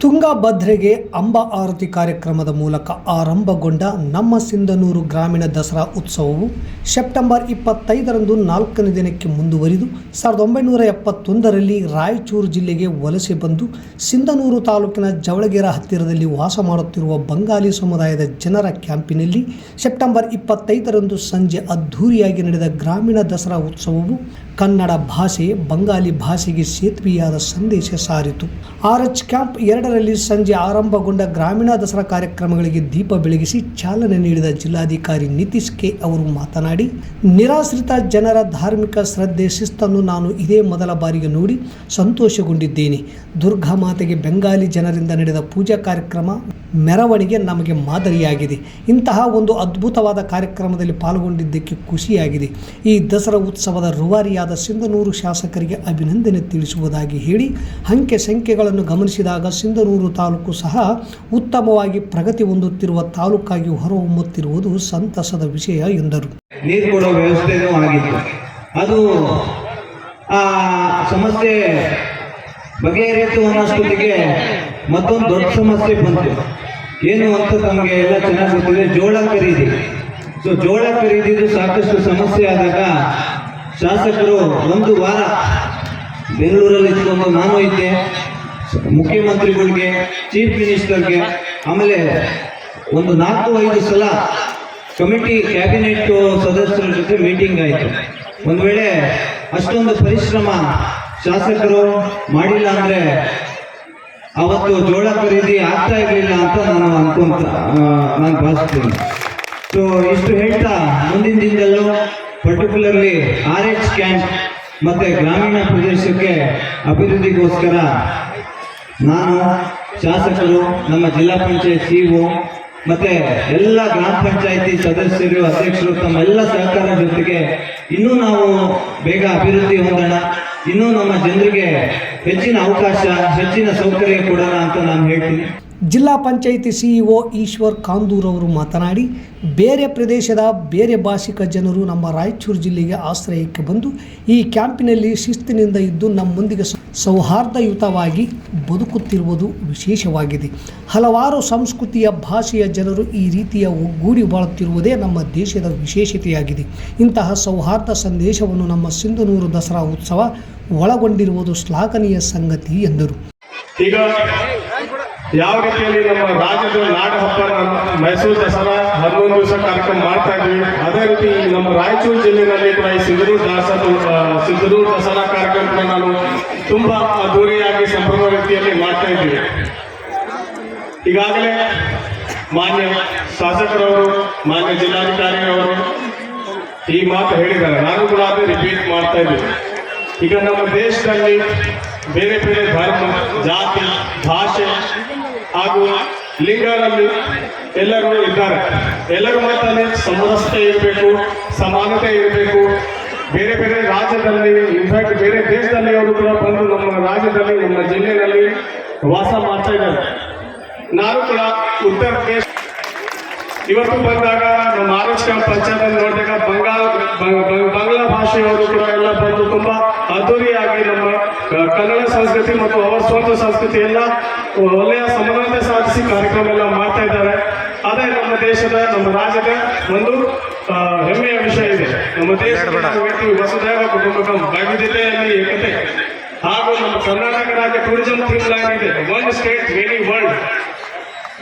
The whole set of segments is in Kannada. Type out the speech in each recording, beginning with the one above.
ತುಂಗಭದ್ರೆಗೆ ಅಂಬ ಆರತಿ ಕಾರ್ಯಕ್ರಮದ ಮೂಲಕ ಆರಂಭಗೊಂಡ ನಮ್ಮ ಸಿಂಧನೂರು ಗ್ರಾಮೀಣ ದಸರಾ ಉತ್ಸವವು ಸೆಪ್ಟೆಂಬರ್ ಇಪ್ಪತ್ತೈದರಂದು ನಾಲ್ಕನೇ ದಿನಕ್ಕೆ ಮುಂದುವರಿದು ಸಾವಿರದ ಒಂಬೈನೂರ ಎಪ್ಪತ್ತೊಂದರಲ್ಲಿ ರಾಯಚೂರು ಜಿಲ್ಲೆಗೆ ವಲಸೆ ಬಂದು ಸಿಂಧನೂರು ತಾಲೂಕಿನ ಜವಳಗೆರೆ ಹತ್ತಿರದಲ್ಲಿ ವಾಸ ಮಾಡುತ್ತಿರುವ ಬಂಗಾಲಿ ಸಮುದಾಯದ ಜನರ ಕ್ಯಾಂಪಿನಲ್ಲಿ ಸೆಪ್ಟೆಂಬರ್ ಇಪ್ಪತ್ತೈದರಂದು ಸಂಜೆ ಅದ್ಧೂರಿಯಾಗಿ ನಡೆದ ಗ್ರಾಮೀಣ ದಸರಾ ಉತ್ಸವವು ಕನ್ನಡ ಭಾಷೆ ಬಂಗಾಲಿ ಭಾಷೆಗೆ ಸೇತುವೆಯಾದ ಸಂದೇಶ ಸಾರಿತು. ಆರ್ ಎಚ್ ಕ್ಯಾಂಪ್ ಎರಡರಲ್ಲಿ ಸಂಜೆ ಆರಂಭಗೊಂಡ ಗ್ರಾಮೀಣ ದಸರಾ ಕಾರ್ಯಕ್ರಮಗಳಿಗೆ ದೀಪ ಬೆಳಗಿಸಿ ಚಾಲನೆ ನೀಡಿದ ಜಿಲ್ಲಾಧಿಕಾರಿ ನಿತೀಶ್ ಕೆ ಅವರು ಮಾತನಾಡಿ, ನಿರಾಶ್ರಿತ ಜನರ ಧಾರ್ಮಿಕ ಶ್ರದ್ಧೆ ಶಿಸ್ತನ್ನು ನಾನು ಇದೇ ಮೊದಲ ಬಾರಿಗೆ ನೋಡಿ ಸಂತೋಷಗೊಂಡಿದ್ದೇನೆ. ದುರ್ಗಾ ಮಾತೆಗೆ ಬೆಂಗಾಲಿ ಜನರಿಂದ ನಡೆದ ಪೂಜಾ ಕಾರ್ಯಕ್ರಮ ಮೆರವಣಿಗೆ ನಮಗೆ ಮಾದರಿಯಾಗಿದೆ. ಇಂತಹ ಒಂದು ಅದ್ಭುತವಾದ ಕಾರ್ಯಕ್ರಮದಲ್ಲಿ ಪಾಲ್ಗೊಂಡಿದ್ದಕ್ಕೆ ಖುಷಿಯಾಗಿದೆ. ಈ ದಸರಾ ಉತ್ಸವದ ರುವಾರಿಯಾದ ಸಿಂಧನೂರು ಶಾಸಕರಿಗೆ ಅಭಿನಂದನೆ ತಿಳಿಸುವುದಾಗಿ ಹೇಳಿ ಅಂಕೆ ಸಂಖ್ಯೆಗಳನ್ನು ಗಮನಿಸಿದಾಗ ಸಿಂಧನೂರು ತಾಲೂಕು ಸಹ ಉತ್ತಮವಾಗಿ ಪ್ರಗತಿ ಹೊಂದುತ್ತಿರುವ ತಾಲೂಕಾಗಿ ಹೊರಹೊಮ್ಮುತ್ತಿರುವುದು ಸಂತಸದ ವಿಷಯ ಎಂದರು. ಅದು ಸಮಸ್ಯೆ ಬಗೆಹರಿಯಿತು ಅನ್ನೋಷ್ಟೊತ್ತಿಗೆ ಮತ್ತೊಂದು ದೊಡ್ಡ ಸಮಸ್ಯೆ ಬಂತು. ಏನು ಅಂತ ನಮಗೆ ಎಲ್ಲ ಚೆನ್ನಾಗಿ ಗೊತ್ತಿದೆ ಜೋಳ ಖರೀದಿ ಸೊ ಜೋಳ ಖರೀದಿದು ಸಾಕಷ್ಟು ಸಮಸ್ಯೆ ಆದಾಗ ಶಾಸಕರು ಒಂದು ವಾರ ಬೆಂಗಳೂರಲ್ಲಿ ಇಟ್ಕೊಂಡು ನಾನು ಇದ್ದೆ. ಮುಖ್ಯಮಂತ್ರಿಗಳಿಗೆ, ಚೀಫ್ ಮಿನಿಸ್ಟರ್ಗೆ, ಆಮೇಲೆ ಒಂದು ನಾಲ್ಕು, ಐದು ಸಲ ಕಮಿಟಿ, ಕ್ಯಾಬಿನೆಟ್ ಸದಸ್ಯರ ಜೊತೆ ಮೀಟಿಂಗ್ ಆಯಿತು. ಒಂದು ವೇಳೆ ಅಷ್ಟೊಂದು ಪರಿಶ್ರಮ ಶಾಸಕರು ಮಾಡಿಲ್ಲ ಅಂದ್ರೆ ಅವತ್ತು ಜೋಳ ಖರೀದಿ ಆಗ್ತಾ ಇರಲಿಲ್ಲ ಅಂತ ನಾನು ಅನ್ಕೊಂತ ನಾನು ಭಾವಿಸ್ತೀನಿ. ಸೊ ಇಷ್ಟು ಹೇಳ್ತಾ ಮುಂದಿನ ದಿನದಲ್ಲೂ ಪರ್ಟಿಕ್ಯುಲರ್ಲಿ ಆರ್ ಎಚ್ ಕ್ಯಾಂಪ್ ಮತ್ತು ಗ್ರಾಮೀಣ ಪ್ರದೇಶಕ್ಕೆ ಅಭಿವೃದ್ಧಿಗೋಸ್ಕರ ನಾನು ಶಾಸಕರು, ನಮ್ಮ ಜಿಲ್ಲಾ ಪಂಚಾಯತ್ ಸಿಇಒ ಮತ್ತೆ ಎಲ್ಲ ಗ್ರಾಮ ಪಂಚಾಯತಿ ಸದಸ್ಯರು, ಅಧ್ಯಕ್ಷರು ತಮ್ಮ ಎಲ್ಲ ಸಹಕಾರ ಜೊತೆಗೆ ಇನ್ನೂ ನಾವು ಬೇಗ ಅಭಿವೃದ್ಧಿ ಹೊಂದೋಣ. ಇನ್ನೂ ನಮ್ಮ ಜನರಿಗೆ ಹೆಚ್ಚಿನ ಅವಕಾಶ ಹೆಚ್ಚಿನ ಸೌಕರ್ಯ ಕೊಡೋಣ ಅಂತ ನಾನು ಹೇಳ್ತೀನಿ. ಜಿಲ್ಲಾ ಪಂಚಾಯಿತಿ ಸಿಇಒ ಈಶ್ವರ್ ಕಾಂದೂರ್ ಅವರು ಮಾತನಾಡಿ, ಬೇರೆ ಪ್ರದೇಶದ ಬೇರೆ ಭಾಷಿಕ ಜನರು ನಮ್ಮ ರಾಯಚೂರು ಜಿಲ್ಲೆಗೆ ಆಶ್ರಯಕ್ಕೆ ಬಂದು ಈ ಕ್ಯಾಂಪಿನಲ್ಲಿ ಶಿಸ್ತಿನಿಂದ ಇದ್ದು ನಮ್ಮೊಂದಿಗೆ ಸೌಹಾರ್ದಯುತವಾಗಿ ಬದುಕುತ್ತಿರುವುದು ವಿಶೇಷವಾಗಿದೆ. ಹಲವಾರು ಸಂಸ್ಕೃತಿಯ ಭಾಷೆಯ ಜನರು ಈ ರೀತಿಯ ಒಗ್ಗೂಡಿ ಬಾಳುತ್ತಿರುವುದೇ ನಮ್ಮ ದೇಶದ ವಿಶೇಷತೆಯಾಗಿದೆ. ಇಂತಹ ಸೌಹಾರ್ದ ಸಂದೇಶವನ್ನು ನಮ್ಮ ಸಿಂಧನೂರು ದಸರಾ ಉತ್ಸವ ಒಳಗೊಂಡಿರುವುದು ಶ್ಲಾಘನೀಯ ಸಂಗತಿ ಎಂದರು. ಯಾವ ರೀತಿಯಲ್ಲಿ ನಮ್ಮ ರಾಜ್ಯದ ನಾಡ ಹಬ್ಬ ಮೈಸೂರು ದಸರಾ ಹನ್ನೊಂದು ದಿವಸ ಕಾರ್ಯಕ್ರಮ ಮಾಡ್ತಾ ಇದ್ವಿ. ಅದೇ ರೀತಿ ನಮ್ಮ ರಾಯಚೂರು ಜಿಲ್ಲೆಯಲ್ಲಿ ಕೂಡ ಈ ಸಿಂಧನೂರು ದಾಸ ಆ, ಸಿಂಧನೂರು ದಸರಾ ಕಾರ್ಯಕ್ರಮ ನಾನು ತುಂಬಾ ಅದ್ದೂರಿಯಾಗಿ ಸಂಭ್ರಮ ರೀತಿಯಲ್ಲಿ ಮಾಡ್ತಾ ಇದ್ವಿ ಈಗಾಗಲೇ ಮಾನ್ಯ ಶಾಸಕರವರು ಮಾನ್ಯ ಜಿಲ್ಲಾಧಿಕಾರಿಯವರು ಈ ಮಾತು ಹೇಳಿದ್ದಾರೆ. ನಾನು ಕೂಡ ರಿಪೀಟ್ ಮಾಡ್ತಾ ಇದ್ದೀನಿ. ಈಗ ನಮ್ಮ ದೇಶದಲ್ಲಿ ಬೇರೆ ಬೇರೆ ಧರ್ಮ ಜಾತಿ ಭಾಷೆ ಹಾಗೂ ಲಿಂಗರಲ್ಲಿ ಎಲ್ಲರೂ ಇದ್ದಾರೆ. ಎಲ್ಲರೂ ಮಧ್ಯದಲ್ಲಿ ಸಮರಸತೆ ಇರಬೇಕು, ಸಮಾನತೆ ಇರಬೇಕು. ಬೇರೆ ಬೇರೆ ರಾಜ್ಯದಲ್ಲಿ ಇನ್ಫ್ಯಾಕ್ಟ್ ಬೇರೆ ದೇಶದಲ್ಲಿ ಅವರು ಕೂಡ ಬಂದು ನಮ್ಮ ರಾಜ್ಯದಲ್ಲಿ, ನಮ್ಮ ಜಿಲ್ಲೆಯಲ್ಲಿ ವಾಸ ಮಾಡ್ತಾ ಇದ್ದಾರೆ. ನಾನು ಕೂಡ ಉತ್ತರ ಪ್ರದೇಶ ಇವತ್ತು ಬಂದಾಗ ನಮ್ಮ ಆರೋಗ್ಯ ಪಂಚಾಯತ್ ನೋಡಿದಾಗ ಬಂಗಾಳ ಬಂಗ್ಲಾ ಭಾಷೆಯವರು ಕೂಡ ಎಲ್ಲ ಬಂದು ತುಂಬಾ ಅದ್ದೂರಿಯಾಗಿ ನಮ್ಮ ಕನ್ನಡ ಸಂಸ್ಕೃತಿ ಮತ್ತು ಅವರ ಸ್ವಂತ ಸಂಸ್ಕೃತಿ ಎಲ್ಲ ಒಳ್ಳೆಯ ಸಮನ್ವಯತೆ ಸಾಧಿಸಿ ಕಾರ್ಯಕ್ರಮ ಎಲ್ಲ ಮಾಡ್ತಾ ಇದ್ದಾರೆ. ಅದೇ ನಮ್ಮ ದೇಶದ ನಮ್ಮ ರಾಜ್ಯದ ಒಂದು ಹೆಮ್ಮೆಯ ವಿಷಯ ಇದೆ. ನಮ್ಮ ದೇಶದ ವ್ಯಕ್ತಿ ವಸುದೈವ ಕುಟುಂಬದ ವೈವಿಧ್ಯತೆಯಲ್ಲಿ ಏಕತೆ. ಹಾಗೂ ನಮ್ಮ ಕರ್ನಾಟಕ ರಾಜ್ಯ ಟೂರಿಸಂ ಥೀಮ್ ಆಗಿದೆ ಇದೆ ಒನ್ ಸ್ಟೇಟ್ ಮೇನಿ ವರ್ಲ್ಡ್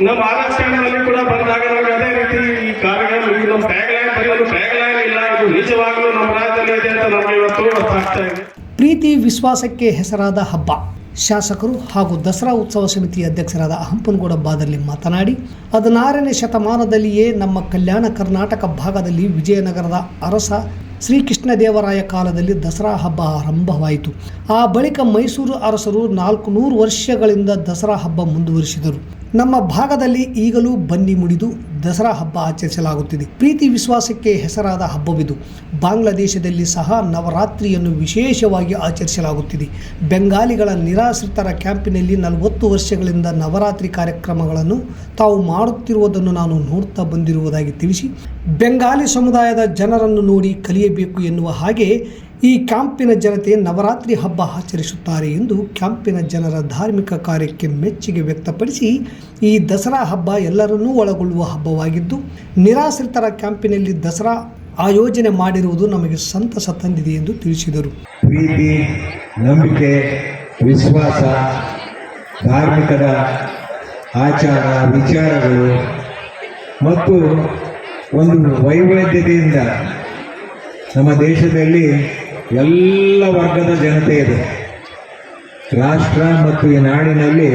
ನಮ್ಮ ಆರಾಧನೆಯಲ್ಲಿ ಕೂಡ ಬಂದಾಗ ನಮಗೆ ಅದೇ ರೀತಿ ಈ ಕಾರ್ಯಕ್ರಮ ನಮ್ಮ ಟ್ಯಾಗ್ ಲೈನ್ ಬರೀ ಒಂದು ಟ್ಯಾಗ್ ಲೈನ್ ಇಲ್ಲ. ಅದು ನಿಜವಾಗ್ಲೂ ನಮ್ಮ ರಾಜ್ಯದಲ್ಲಿ ಇದೆ ಅಂತ ನಮಗೆ ಇವತ್ತು ಅರ್ಥ ಆಗ್ತಾ ಇದೆ. ಪ್ರೀತಿ ವಿಶ್ವಾಸಕ್ಕೆ ಹೆಸರಾದ ಹಬ್ಬ. ಶಾಸಕರು ಹಾಗೂ ದಸರಾ ಉತ್ಸವ ಸಮಿತಿ ಅಧ್ಯಕ್ಷರಾದ ಹಂಪನಗೌಡ ಬಾದಲ್ಲಿ ಮಾತನಾಡಿ, ಹದಿನಾರನೇ ಶತಮಾನದಲ್ಲಿಯೇ ನಮ್ಮ ಕಲ್ಯಾಣ ಕರ್ನಾಟಕ ಭಾಗದಲ್ಲಿ ವಿಜಯನಗರದ ಅರಸ ಶ್ರೀಕೃಷ್ಣದೇವರಾಯ ಕಾಲದಲ್ಲಿ ದಸರಾ ಹಬ್ಬ ಆರಂಭವಾಯಿತು. ಆ ಬಳಿಕ ಮೈಸೂರು ಅರಸರು ನಾಲ್ಕು ನೂರು ವರ್ಷಗಳಿಂದ ದಸರಾ ಹಬ್ಬ ಮುಂದುವರಿಸಿದರು. ನಮ್ಮ ಭಾಗದಲ್ಲಿ ಈಗಲೂ ಬನ್ನಿ ಮುಡಿದು ದಸರಾ ಹಬ್ಬ ಆಚರಿಸಲಾಗುತ್ತಿದೆ. ಪ್ರೀತಿ ವಿಶ್ವಾಸಕ್ಕೆ ಹೆಸರಾದ ಹಬ್ಬವಿದು. ಬಾಂಗ್ಲಾದೇಶದಲ್ಲಿ ಸಹ ನವರಾತ್ರಿಯನ್ನು ವಿಶೇಷವಾಗಿ ಆಚರಿಸಲಾಗುತ್ತಿದೆ. ಬೆಂಗಾಲಿಗಳ ನಿರಾಶ್ರಿತರ ಕ್ಯಾಂಪಿನಲ್ಲಿ ನಲವತ್ತು ವರ್ಷಗಳಿಂದ ನವರಾತ್ರಿ ಕಾರ್ಯಕ್ರಮಗಳನ್ನು ತಾವು ಮಾಡುತ್ತಿರುವುದನ್ನು ನಾನು ನೋಡ್ತಾ ಬಂದಿರುವುದಾಗಿ ತಿಳಿಸಿ, ಬೆಂಗಾಲಿ ಸಮುದಾಯದ ಜನರನ್ನು ನೋಡಿ ಕಲಿಯಬೇಕು ಎನ್ನುವ ಹಾಗೆ ಈ ಕ್ಯಾಂಪಿನ ಜನತೆ ನವರಾತ್ರಿ ಹಬ್ಬ ಆಚರಿಸುತ್ತಾರೆ ಎಂದು ಕ್ಯಾಂಪಿನ ಜನರ ಧಾರ್ಮಿಕ ಕಾರ್ಯಕ್ಕೆ ಮೆಚ್ಚುಗೆ ವ್ಯಕ್ತಪಡಿಸಿ, ಈ ದಸರಾ ಹಬ್ಬ ಎಲ್ಲರನ್ನೂ ಒಳಗೊಳ್ಳುವ ಹಬ್ಬವಾಗಿದ್ದು, ನಿರಾಶ್ರಿತರ ಕ್ಯಾಂಪಿನಲ್ಲಿ ದಸರಾ ಆಯೋಜನೆ ಮಾಡಿರುವುದು ನಮಗೆ ಸಂತಸ ತಂದಿದೆ ಎಂದು ತಿಳಿಸಿದರು. ಪ್ರೀತಿ, ನಂಬಿಕೆ, ವಿಶ್ವಾಸ, ಧಾರ್ಮಿಕದ ಆಚಾರ, ವಿಚಾರಗಳು ಮತ್ತು ಒಂದು ವೈವಿಧ್ಯತೆಯಿಂದ ನಮ್ಮ ದೇಶದಲ್ಲಿ ಎಲ್ಲ ವರ್ಗದ ಜನತೆ ಇದೆ. ರಾಷ್ಟ್ರ ಮತ್ತು ಈ ನಾಡಿನಲ್ಲಿ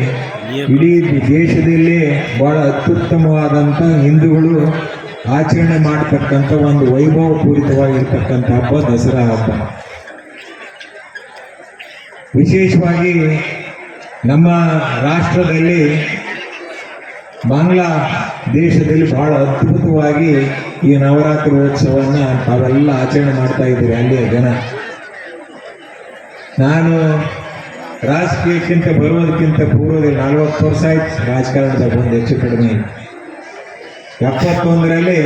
ಇಡೀ ದೇಶದಲ್ಲಿ ಬಹಳ ಅತ್ಯುತ್ತಮವಾದಂಥ ಹಿಂದೂಗಳು ಆಚರಣೆ ಮಾಡತಕ್ಕಂಥ ಒಂದು ವೈಭವಪೂರಿತವಾಗಿರ್ತಕ್ಕಂಥ ಹಬ್ಬ ದಸರಾ ಹಬ್ಬ. ವಿಶೇಷವಾಗಿ ನಮ್ಮ ರಾಷ್ಟ್ರದಲ್ಲಿ ಬಾಂಗ್ಲಾ ದೇಶದಲ್ಲಿ ಬಹಳ ಅದ್ಭುತವಾಗಿ ಈ ನವರಾತ್ರಿ ಉತ್ಸವವನ್ನು ತಾವೆಲ್ಲ ಆಚರಣೆ ಮಾಡ್ತಾ ಇದ್ದೀರಿ ಅಲ್ಲಿಯ ಜನ. ನಾನು ರಾಜಕೀಯಕ್ಕಿಂತ ಬರುವುದಕ್ಕಿಂತ ಪೂರ್ವದಲ್ಲಿ ನಲವತ್ತು ವರ್ಷ ಆಯ್ತು ರಾಜಕಾರಣದಾಗ ಬಂದು ಹೆಚ್ಚು ಕಡಿಮೆ ಎಪ್ಪತ್ತೊಂದರಲ್ಲಿ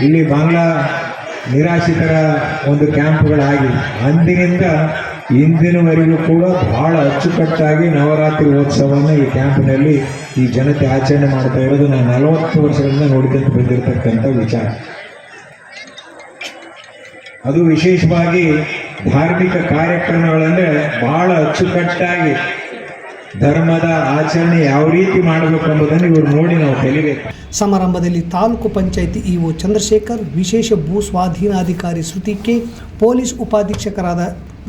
ಇಲ್ಲಿ ಬಾಂಗ್ಲಾ ನಿರಾಶ್ರಿತರ ಒಂದು ಕ್ಯಾಂಪ್ಗಳಾಗಿ ಅಂದಿನಿಂದ ಇಂದಿನವರೆಗೂ ಕೂಡ ಬಹಳ ಅಚ್ಚುಕಟ್ಟಾಗಿ ನವರಾತ್ರಿ ಉತ್ಸವವನ್ನು ಈ ಕ್ಯಾಂಪ್ನಲ್ಲಿ ಈ ಜನತೆ ಆಚರಣೆ ಮಾಡ್ತಾ ಇರೋದು ನಾನು ನಲವತ್ತು ವರ್ಷಗಳಿಂದ ನೋಡಿದಂತ ಬಂದಿರತಕ್ಕಂಥ ವಿಚಾರ. ಅದು ವಿಶೇಷವಾಗಿ ಧಾರ್ಮಿಕ ಕಾರ್ಯಕ್ರಮಗಳಂದ್ರೆ ಬಹಳ ಅಚ್ಚುಕಟ್ಟಾಗಿ ಧರ್ಮದ ಆಚರಣೆ ಯಾವ ರೀತಿ ಮಾಡಬೇಕು ಎಂಬುದನ್ನು ಇವರು ನೋಡಿ ನಾವು ಕಲಿಬೇಕು. ಸಮಾರಂಭದಲ್ಲಿ ತಾಲೂಕು ಪಂಚಾಯಿತಿ ಇಒ ಚಂದ್ರಶೇಖರ್, ವಿಶೇಷ ಭೂ ಸ್ವಾಧೀನಾಧಿಕಾರಿ ಶ್ರುತಿ ಕೆ, ಪೊಲೀಸ್ ಉಪಾಧೀಕ್ಷಕರಾದ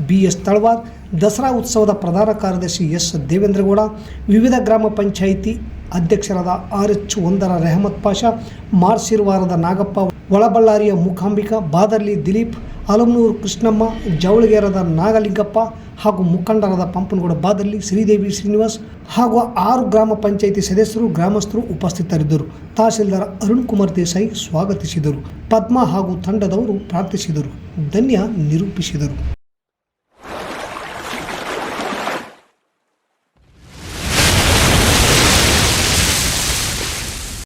ಬಿ ಎಸ್ ತಳವಾರ್, ದಸರಾ ಉತ್ಸವದ ಪ್ರಧಾನ ಕಾರ್ಯದರ್ಶಿ ಎಸ್ ದೇವೇಂದ್ರಗೌಡ, ವಿವಿಧ ಗ್ರಾಮ ಪಂಚಾಯಿತಿ ಅಧ್ಯಕ್ಷರಾದ ಆರ್ ಎಚ್ ಒಂದರ ರೆಹಮತ್ ಪಾಷಾ, ಮಾರ್ಸಿರ್ವಾರದ ನಾಗಪ್ಪ, ಒಳಬಳ್ಳಾರಿಯ ಮುಖಾಂಬಿಕಾ ಬಾದರ್ಲಿ ದಿಲೀಪ್ ಅಲಮನೂರು ಕೃಷ್ಣಮ್ಮ, ಜವಳಗೇರದ ನಾಗಲಿಂಗಪ್ಪ ಹಾಗೂ ಮುಖಂಡರಾದ ಪಂಪನಗೌಡ ಬಾದಲ್ಲಿ ಶ್ರೀದೇವಿ ಶ್ರೀನಿವಾಸ್ ಹಾಗೂ ಆರು ಗ್ರಾಮ ಪಂಚಾಯಿತಿ ಸದಸ್ಯರು, ಗ್ರಾಮಸ್ಥರು ಉಪಸ್ಥಿತರಿದ್ದರು. ತಹಸೀಲ್ದಾರ್ ಅರುಣ್ ಕುಮಾರ್ ದೇಸಾಯಿ ಸ್ವಾಗತಿಸಿದರು. ಪದ್ಮ ಹಾಗೂ ತಂಡದವರು ಪ್ರಾರ್ಥಿಸಿದರು. ಧನ್ಯ ನಿರೂಪಿಸಿದರು.